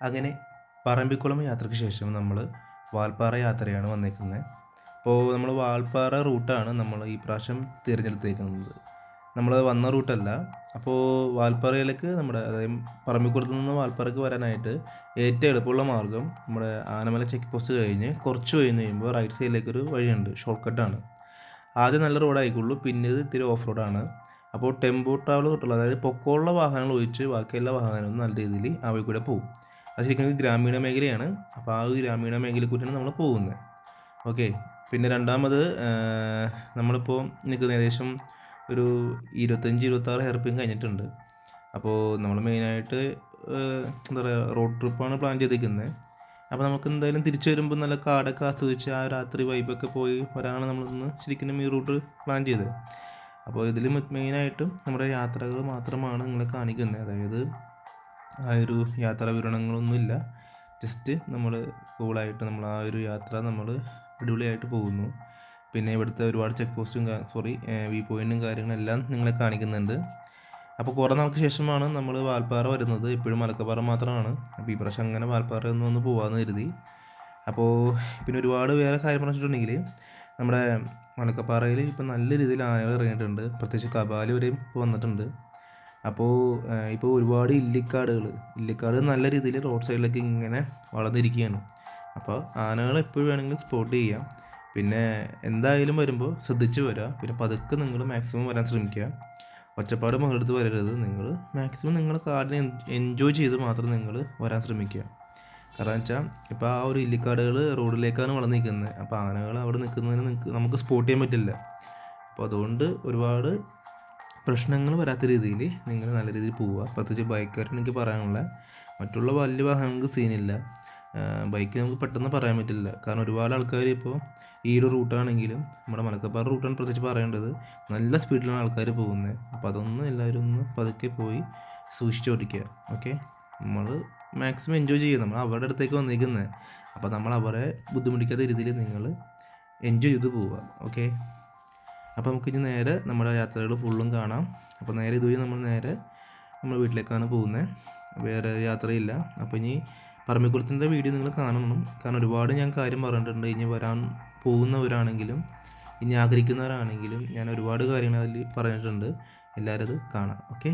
അങ്ങനെ പറമ്പിക്കുളം യാത്രയ്ക്ക് ശേഷം നമ്മൾ വാൽപ്പാറ യാത്രയാണ് വന്നേക്കുന്നത് അപ്പോൾ നമ്മൾ വാൽപ്പാറ റൂട്ടാണ് നമ്മൾ ഈ പ്രാവശ്യം തിരഞ്ഞെടുത്തേക്കുന്നത്. നമ്മൾ വന്ന റൂട്ടല്ല. അപ്പോൾ വാൽപ്പാറയിലേക്ക് നമ്മുടെ അതായത് പറമ്പിക്കുളത്ത് നിന്ന് വാൽപ്പാറയ്ക്ക് വരാനായിട്ട് ഏറ്റവും എളുപ്പമുള്ള മാർഗം നമ്മുടെ ആനമല ചെക്ക് പോസ്റ്റ് കഴിഞ്ഞ് കുറച്ച് കഴിഞ്ഞ് കഴിയുമ്പോൾ റൈറ്റ് സൈഡിലേക്കൊരു വഴിയുണ്ട്. ഷോർട്ട് കട്ടാണ് ആദ്യം നല്ല റോഡായിക്കുള്ളൂ പിന്നെ ഇത് ഇത്തിരി ഓഫ് റോഡാണ് അപ്പോൾ ടെമ്പോ ട്രാവൽ തൊട്ടുള്ള അതായത് പൊക്കമുള്ള വാഹനങ്ങൾ ഒഴിച്ച് ബാക്കിയെല്ലാ വാഹനങ്ങളും നല്ല രീതിയിൽ അവയിൽ കൂടെ പോകും. അത് ശരിക്കും ഗ്രാമീണ മേഖലയാണ്. അപ്പോൾ ആ ഒരു ഗ്രാമീണ മേഖലയിൽ കൂടിയാണ് നമ്മൾ പോകുന്നത് ഓക്കെ. പിന്നെ രണ്ടാമത് നമ്മളിപ്പോൾ നിൽക്കുന്ന ഏകദേശം ഒരു ഇരുപത്തഞ്ച് ഇരുപത്താറ് ഹെയർ പിൻ കഴിഞ്ഞിട്ടുണ്ട്. അപ്പോൾ നമ്മൾ മെയിനായിട്ട് എന്താ പറയുക റോഡ് ട്രിപ്പാണ് പ്ലാൻ ചെയ്തിരിക്കുന്നത് അപ്പോൾ നമുക്ക് എന്തായാലും തിരിച്ചു വരുമ്പോൾ നല്ല കാടൊക്കെ ആസ്വദിച്ച് ആ രാത്രി വൈബൊക്കെ പോയി വരാനാണ് നമ്മളിന്ന് ശരിക്കും ഈ റൂട്ട് പ്ലാൻ ചെയ്തത്. അപ്പോൾ ഇതിൽ മെയിനായിട്ടും നമ്മുടെ യാത്രകൾ മാത്രമാണ് നിങ്ങളെ കാണിക്കുന്നത് അതായത് ആ ഒരു യാത്രാ വിവരണങ്ങളൊന്നുമില്ല. ജസ്റ്റ് നമ്മൾ കൂളായിട്ട് നമ്മൾ ആ ഒരു യാത്ര നമ്മൾ അടിപൊളിയായിട്ട് പോകുന്നു. പിന്നെ ഇവിടുത്തെ ഒരുപാട് ചെക്ക് പോസ്റ്റും സോറി വ്യൂ പോയിന്റും കാര്യങ്ങളെല്ലാം നിങ്ങളെ കാണിക്കുന്നുണ്ട്. അപ്പോൾ കുറേ നാൾക്ക് ശേഷമാണ് നമ്മൾ വാൽപ്പാറ വരുന്നത്. ഇപ്പോഴും മലക്കപ്പാറ മാത്രമാണ്. അപ്പോൾ ഈ പ്രാവശ്യം അങ്ങനെ വാൽപ്പാറ ഒന്ന് ഒന്ന് പോകാമെന്ന് കരുതി. അപ്പോൾ പിന്നെ ഒരുപാട് വേറെ കാര്യം പറഞ്ഞിട്ടുണ്ടെങ്കിൽ നമ്മുടെ മലക്കപ്പാറയിൽ ഇപ്പം നല്ല രീതിയിൽ ആനകൾ ഇറങ്ങിയിട്ടുണ്ട്. പ്രത്യേകിച്ച് കപാലി വരെയും വന്നിട്ടുണ്ട്. അപ്പോൾ ഇപ്പോൾ ഒരുപാട് ഇല്ലിക്കാടുകൾ ഇല്ലിക്കാട് നല്ല രീതിയിൽ റോഡ് സൈഡിലൊക്കെ ഇങ്ങനെ വളർന്നിരിക്കുകയാണ് അപ്പോൾ ആനകൾ എപ്പോഴും വേണമെങ്കിലും സ്പോട്ട് ചെയ്യാം. പിന്നെ എന്തായാലും വരുമ്പോൾ ശ്രദ്ധിച്ച് വരിക പിന്നെ പതുക്കെ നിങ്ങൾ മാക്സിമം വരാൻ ശ്രമിക്കുക ഒച്ചപ്പാട് മകളെടുത്ത് വരരുത്. നിങ്ങൾ മാക്സിമം നിങ്ങൾ കാടിനെ എൻജോയ് ചെയ്ത് മാത്രം നിങ്ങൾ വരാൻ ശ്രമിക്കുക കാരണം വെച്ചാൽ ഇപ്പോൾ ആ ഒരു ഇല്ലിക്കാടുകൾ റോഡിലേക്കാണ് വളർന്നു നിൽക്കുന്നത് അപ്പോൾ ആനകൾ അവിടെ നിൽക്കുന്നതിന് നിങ്ങൾക്ക് നമുക്ക് സ്പോട്ട് ചെയ്യാൻ പറ്റില്ല. അപ്പോൾ അതുകൊണ്ട് ഒരുപാട് പ്രശ്നങ്ങൾ വരാത്ത രീതിയിൽ നിങ്ങൾ നല്ല രീതിയിൽ പോവുക. പ്രത്യേകിച്ച് ബൈക്കുകാരൻ എനിക്ക് പറയാനുള്ള മറ്റുള്ള വലിയ വാഹനങ്ങൾക്ക് സീനില്ല ബൈക്ക് നമുക്ക് പെട്ടെന്ന് പറയാൻ പറ്റില്ല. കാരണം ഒരുപാട് ആൾക്കാർ ഇപ്പോൾ ഈ ഒരു റൂട്ടാണെങ്കിലും നമ്മുടെ മലക്കപ്പാറ റൂട്ടാണ് പ്രത്യേകിച്ച് പറയേണ്ടത്. നല്ല സ്പീഡിലാണ് ആൾക്കാർ പോകുന്നത്. അപ്പോൾ അതൊന്നും എല്ലാവരും ഒന്ന് പതുക്കെ പോയി സൂക്ഷിച്ച് ഓടിക്കുക. ഓക്കെ നമ്മൾ മാക്സിമം എൻജോയ് ചെയ്യുക. നമ്മൾ അവരുടെ അടുത്തേക്ക് വന്നിരിക്കുന്നത് അപ്പോൾ നമ്മൾ അവരെ ബുദ്ധിമുട്ടിക്കാത്ത രീതിയിൽ നിങ്ങൾ എൻജോയ് ചെയ്ത് പോവുക. ഓക്കെ അപ്പോൾ നമുക്ക് ഇനി നേരെ നമ്മുടെ യാത്രകൾ ഫുള്ളും കാണാം. അപ്പോൾ നേരെ ഇതുവഴി നമ്മൾ നേരെ നമ്മൾ വീട്ടിലേക്കാണ് പോകുന്നത് വേറെ യാത്രയില്ല. അപ്പോൾ ഇനി പറമ്പിക്കുളത്തിന്റെ വീഡിയോ നിങ്ങൾ കാണണം. കാരണം ഒരുപാട് ഞാൻ കാര്യം പറഞ്ഞിട്ടുണ്ട്. ഇനി വരാൻ പോകുന്നവരാണെങ്കിലും ഇനി ആഗ്രഹിക്കുന്നവരാണെങ്കിലും ഞാൻ ഒരുപാട് കാര്യങ്ങൾ അതിൽ പറഞ്ഞിട്ടുണ്ട്. എല്ലാവരും അത് കാണാം. ഓക്കെ?